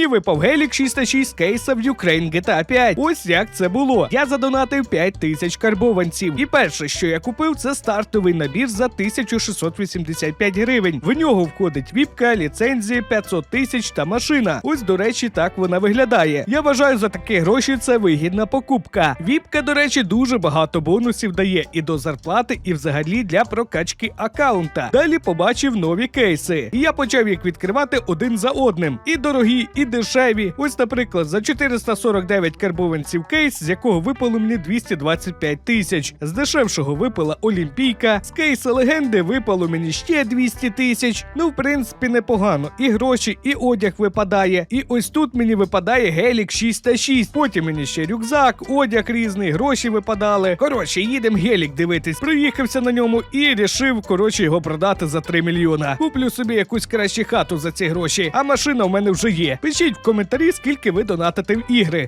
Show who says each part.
Speaker 1: Мені випав гелік 606 кейса в Ukraine GTA 5. Ось як це було. Я задонатив 5 тисяч карбованців. І перше, що я купив, це стартовий набір за 1685 гривень. В нього входить віпка, ліцензія, 500 тисяч та машина. Ось, до речі, так вона виглядає. Я вважаю, за такі гроші це вигідна покупка. Віпка, до речі, дуже багато бонусів дає і до зарплати, і взагалі для прокачки аккаунта. Далі побачив нові кейси. І я почав їх відкривати один за одним. І дорогі, і дешеві. Ось, наприклад, за 449 карбованців кейс, з якого випало мені 225 тисяч. З дешевшого випала Олімпійка. З кейса легенди випало мені ще 200 тисяч. Ну, в принципі, непогано. І гроші, і одяг випадає. І ось тут мені випадає гелік 6 та 6. Потім мені ще рюкзак, одяг різний, гроші випадали. Коротше, їдемо гелік дивитись. Проїхався на ньому і рішив, коротше, його продати за 3 мільйона. Куплю собі якусь кращу хату за ці гроші. А машина в мене вже є. Пишіть в коментарі, скільки ви донатите в ігри.